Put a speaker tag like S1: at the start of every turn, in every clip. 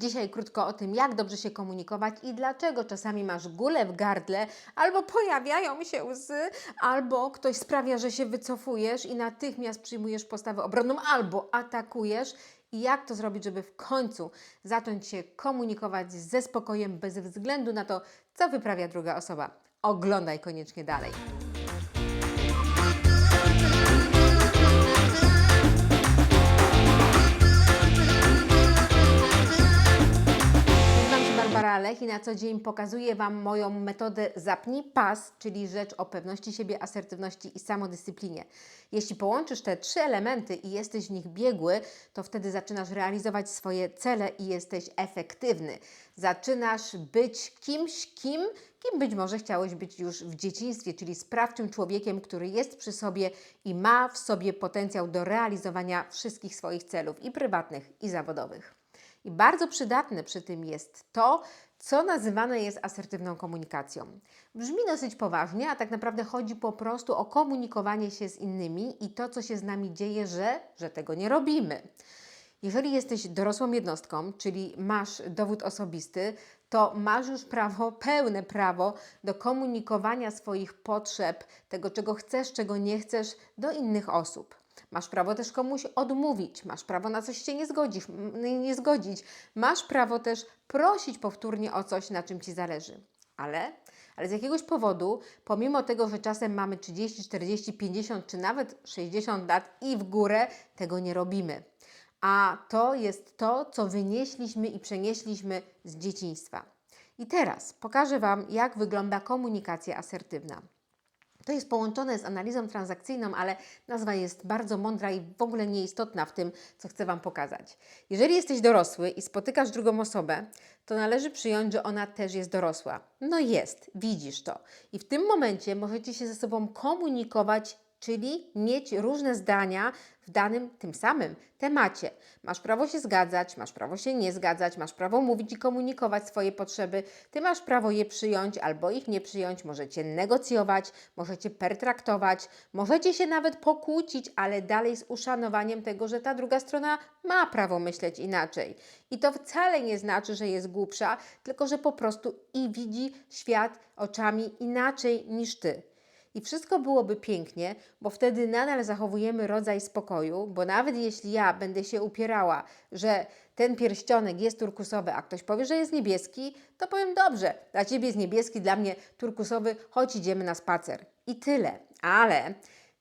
S1: Dzisiaj krótko o tym, jak dobrze się komunikować i dlaczego czasami masz gulę w gardle, albo pojawiają się łzy, albo ktoś sprawia, że się wycofujesz i natychmiast przyjmujesz postawę obronną, albo atakujesz. I jak to zrobić, żeby w końcu zacząć się komunikować ze spokojem, bez względu na to, co wyprawia druga osoba. Oglądaj koniecznie dalej. Nazywam się Barbara Lech i na co dzień pokazuję Wam moją metodę zapnij pas, czyli rzecz o pewności siebie, asertywności i samodyscyplinie. Jeśli połączysz te trzy elementy i jesteś w nich biegły, to wtedy zaczynasz realizować swoje cele i jesteś efektywny. Zaczynasz być kimś, kim, kim być może chciałeś być już w dzieciństwie, czyli sprawczym człowiekiem, który jest przy sobie i ma w sobie potencjał do realizowania wszystkich swoich celów i prywatnych, i zawodowych. I bardzo przydatne przy tym jest to, co nazywane jest asertywną komunikacją. Brzmi dosyć poważnie, a tak naprawdę chodzi po prostu o komunikowanie się z innymi i to, co się z nami dzieje, że, że tego nie robimy. Jeżeli jesteś dorosłą jednostką, czyli masz dowód osobisty, to masz już prawo, pełne prawo do komunikowania swoich potrzeb, tego, czego chcesz, czego nie chcesz, do innych osób. Masz prawo też komuś odmówić, masz prawo na coś się nie zgodzić, nie zgodzić. Masz prawo też prosić powtórnie o coś, na czym ci zależy. Ale, ale z jakiegoś powodu, pomimo tego, że czasem mamy 30, 40, 50 czy nawet 60 lat i w górę, tego nie robimy. A to jest to, co wynieśliśmy i przenieśliśmy z dzieciństwa. I teraz pokażę Wam, jak wygląda komunikacja asertywna. To jest połączone z analizą transakcyjną, ale nazwa jest bardzo mądra i w ogóle nieistotna w tym, co chcę Wam pokazać. Jeżeli jesteś dorosły i spotykasz drugą osobę, to należy przyjąć, że ona też jest dorosła. No jest, widzisz to. I w tym momencie możecie się ze sobą komunikować, czyli mieć różne zdania w danym, tym samym temacie. Masz prawo się zgadzać, masz prawo się nie zgadzać, masz prawo mówić i komunikować swoje potrzeby. Ty masz prawo je przyjąć albo ich nie przyjąć. Możecie negocjować, możecie pertraktować, możecie się nawet pokłócić, ale dalej z uszanowaniem tego, że ta druga strona ma prawo myśleć inaczej. I to wcale nie znaczy, że jest głupsza, tylko że po prostu i widzi świat oczami inaczej niż ty. I wszystko byłoby pięknie, bo wtedy nadal zachowujemy rodzaj spokoju, bo nawet jeśli ja będę się upierała, że ten pierścionek jest turkusowy, a ktoś powie, że jest niebieski, to powiem dobrze, dla ciebie jest niebieski, dla mnie turkusowy, chodź idziemy na spacer. I tyle. Ale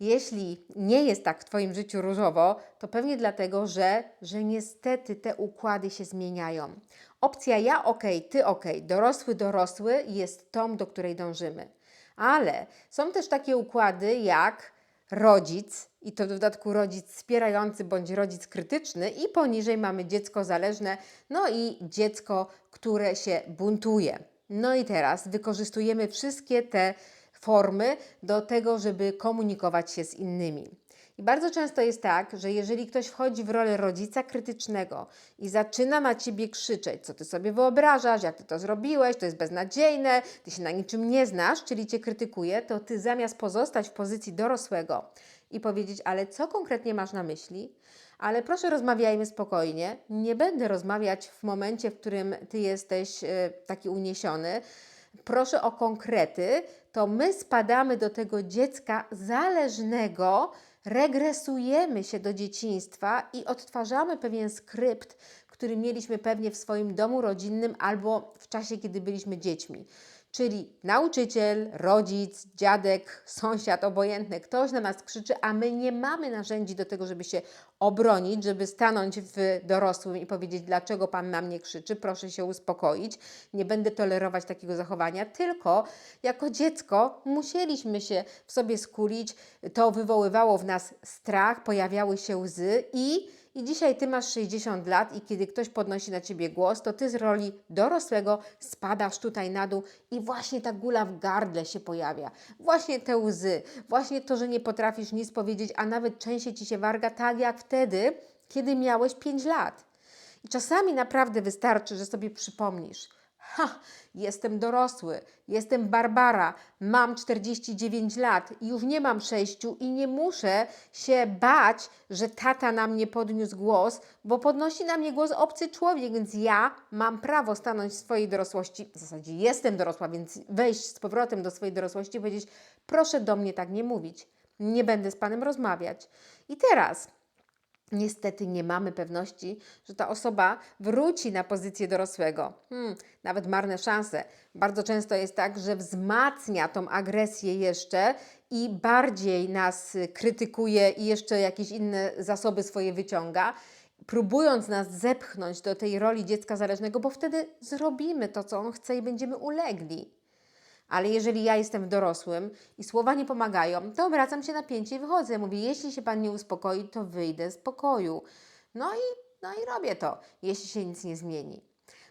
S1: jeśli nie jest tak w Twoim życiu różowo, to pewnie dlatego, że, że niestety te układy się zmieniają. Opcja ja ok, ty ok, dorosły, dorosły jest tą, do której dążymy. Ale są też takie układy jak rodzic, i to w dodatku rodzic wspierający bądź rodzic krytyczny, i poniżej mamy dziecko zależne, no i dziecko, które się buntuje. No i teraz wykorzystujemy wszystkie te formy do tego, żeby komunikować się z innymi. I bardzo często jest tak, że jeżeli ktoś wchodzi w rolę rodzica krytycznego i zaczyna na ciebie krzyczeć, co ty sobie wyobrażasz, jak ty to zrobiłeś, to jest beznadziejne, ty się na niczym nie znasz, czyli cię krytykuje, to ty zamiast pozostać w pozycji dorosłego i powiedzieć, ale co konkretnie masz na myśli, ale proszę rozmawiajmy spokojnie, nie będę rozmawiać w momencie, w którym ty jesteś e, taki uniesiony, proszę o konkrety, to my spadamy do tego dziecka zależnego, regresujemy się do dzieciństwa i odtwarzamy pewien skrypt, który mieliśmy pewnie w swoim domu rodzinnym albo w czasie, kiedy byliśmy dziećmi. Czyli nauczyciel, rodzic, dziadek, sąsiad, obojętny, ktoś na nas krzyczy, a my nie mamy narzędzi do tego, żeby się obronić, żeby stanąć w dorosłym i powiedzieć, dlaczego pan na mnie krzyczy, proszę się uspokoić, nie będę tolerować takiego zachowania, tylko jako dziecko musieliśmy się w sobie skulić, to wywoływało w nas strach, pojawiały się łzy i i dzisiaj ty masz 60 lat i kiedy ktoś podnosi na ciebie głos, to ty z roli dorosłego spadasz tutaj na dół i właśnie ta gula w gardle się pojawia. Właśnie te łzy, właśnie to, że nie potrafisz nic powiedzieć, a nawet częściej ci się warga, tak jak wtedy, kiedy miałeś 5 lat. I czasami naprawdę wystarczy, że sobie przypomnisz: Ha, jestem dorosły, jestem Barbara, mam 49 lat i już nie mam 6 i nie muszę się bać, że tata na mnie podniósł głos, bo podnosi na mnie głos obcy człowiek, więc ja mam prawo stanąć w swojej dorosłości. W zasadzie jestem dorosła, więc wejść z powrotem do swojej dorosłości i powiedzieć: proszę do mnie tak nie mówić, nie będę z panem rozmawiać. I teraz niestety nie mamy pewności, że ta osoba wróci na pozycję dorosłego. Hmm, nawet marne szanse. Bardzo często jest tak, że wzmacnia tą agresję jeszcze i bardziej nas krytykuje i jeszcze jakieś inne zasoby swoje wyciąga, próbując nas zepchnąć do tej roli dziecka zależnego, bo wtedy zrobimy to, co on chce i będziemy ulegli. Ale jeżeli ja jestem dorosłym i słowa nie pomagają, to obracam się na pięcie i wychodzę. Mówię, jeśli się Pan nie uspokoi, to wyjdę z pokoju. No i, no i robię to, jeśli się nic nie zmieni.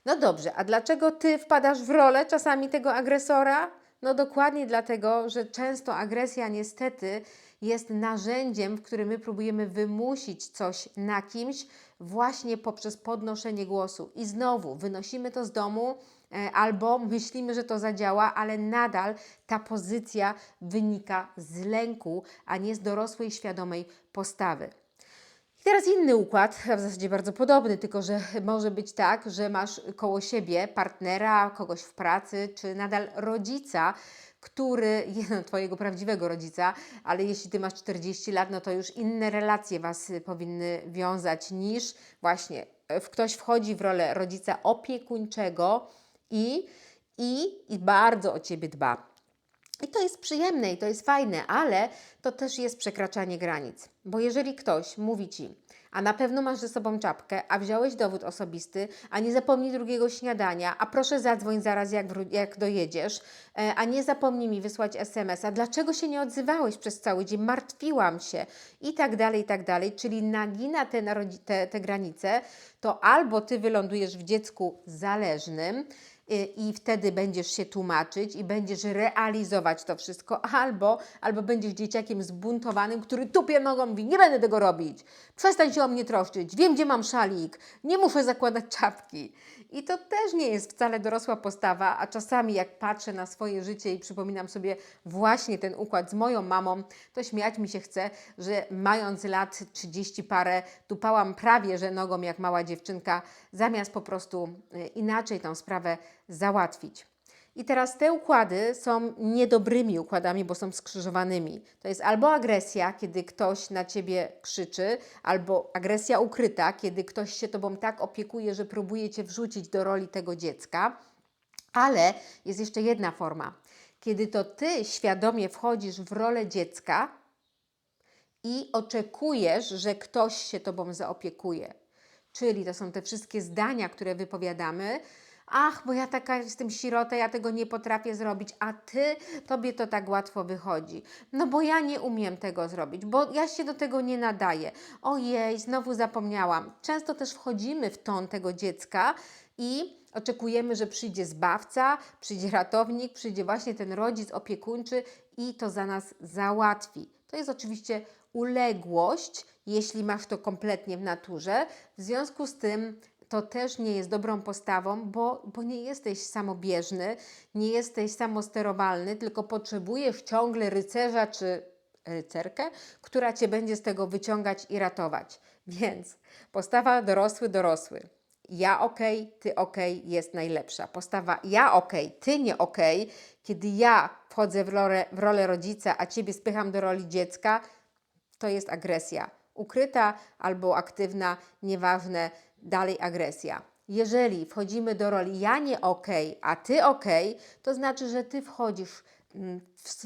S1: No dobrze, a dlaczego Ty wpadasz w rolę czasami tego agresora? No dokładnie dlatego, że często agresja niestety jest narzędziem, w którym my próbujemy wymusić coś na kimś właśnie poprzez podnoszenie głosu. I znowu wynosimy to z domu, albo myślimy, że to zadziała, ale nadal ta pozycja wynika z lęku, a nie z dorosłej, świadomej postawy. I teraz inny układ, w zasadzie bardzo podobny, tylko że może być tak, że masz koło siebie partnera, kogoś w pracy, czy nadal rodzica, który, no, twojego prawdziwego rodzica, ale jeśli ty masz 40 lat, no to już inne relacje was powinny wiązać niż właśnie e, ktoś wchodzi w rolę rodzica opiekuńczego i, i, i bardzo o ciebie dba. I to jest przyjemne i to jest fajne, ale to też jest przekraczanie granic. Bo jeżeli ktoś mówi ci, a na pewno masz ze sobą czapkę, a wziąłeś dowód osobisty, a nie zapomnij drugiego śniadania, a proszę zadzwoń zaraz jak, jak dojedziesz, e, a nie zapomnij mi wysłać SMS-a, dlaczego się nie odzywałeś przez cały dzień, martwiłam się i tak dalej, i tak dalej, czyli nagina te, te, te granice, to albo ty wylądujesz w dziecku zależnym, i wtedy będziesz się tłumaczyć i będziesz realizować to wszystko, albo, albo będziesz dzieciakiem zbuntowanym, który tupie nogą mówi, nie będę tego robić, przestań się o mnie troszczyć, wiem gdzie mam szalik, nie muszę zakładać czapki. I to też nie jest wcale dorosła postawa, a czasami jak patrzę na swoje życie i przypominam sobie właśnie ten układ z moją mamą, to śmiać mi się chce, że mając lat 30 parę, tupałam prawie że nogą jak mała dziewczynka, zamiast po prostu y, inaczej tą sprawę załatwić. I teraz te układy są niedobrymi układami, bo są skrzyżowanymi. To jest albo agresja, kiedy ktoś na ciebie krzyczy, albo agresja ukryta, kiedy ktoś się tobą tak opiekuje, że próbuje cię wrzucić do roli tego dziecka. Ale jest jeszcze jedna forma. Kiedy to ty świadomie wchodzisz w rolę dziecka i oczekujesz, że ktoś się tobą zaopiekuje. Czyli to są te wszystkie zdania, które wypowiadamy, ach, bo ja taka jestem sirota, ja tego nie potrafię zrobić, a ty, tobie to tak łatwo wychodzi. No bo ja nie umiem tego zrobić, bo ja się do tego nie nadaję. Ojej, znowu zapomniałam. Często też wchodzimy w ton tego dziecka i oczekujemy, że przyjdzie zbawca, przyjdzie ratownik, przyjdzie właśnie ten rodzic opiekuńczy i to za nas załatwi. To jest oczywiście uległość, jeśli masz to kompletnie w naturze. W związku z tym to też nie jest dobrą postawą, bo, bo nie jesteś samobieżny, nie jesteś samosterowalny, tylko potrzebujesz ciągle rycerza czy rycerkę, która cię będzie z tego wyciągać i ratować. Więc postawa dorosły, dorosły. Ja okej, ty okej jest najlepsza. Postawa ja okej, ty nie okej, kiedy ja wchodzę w rolę, w rolę rodzica, a ciebie spycham do roli dziecka, to jest agresja. Ukryta albo aktywna, nieważne, dalej agresja. Jeżeli wchodzimy do roli ja nie okej, a ty okej, to znaczy, że ty wchodzisz mm,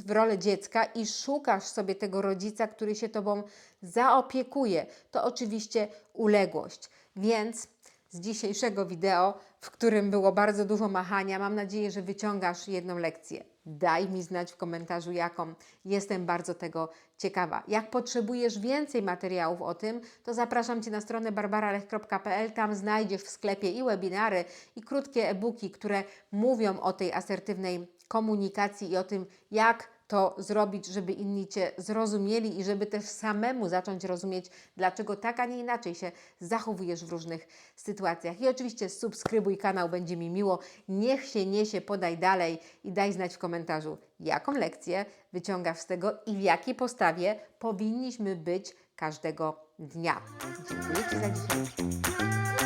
S1: w rolę dziecka i szukasz sobie tego rodzica, który się tobą zaopiekuje. To oczywiście uległość. Więc z dzisiejszego wideo, w którym było bardzo dużo machania, mam nadzieję, że wyciągasz jedną lekcję. Daj mi znać w komentarzu, jaką. Jestem bardzo tego ciekawa. Jak potrzebujesz więcej materiałów o tym, to zapraszam Cię na stronę barbaralech.pl. Tam znajdziesz w sklepie i webinary, i krótkie e-booki, które mówią o tej asertywnej komunikacji i o tym, jak to zrobić, żeby inni Cię zrozumieli i żeby też samemu zacząć rozumieć, dlaczego tak, a nie inaczej się zachowujesz w różnych sytuacjach. I oczywiście subskrybuj kanał, będzie mi miło. Niech się niesie, podaj dalej i daj znać w komentarzu, jaką lekcję wyciągasz z tego i w jakiej postawie powinniśmy być każdego dnia. Dziękuję Ci za dzisiaj.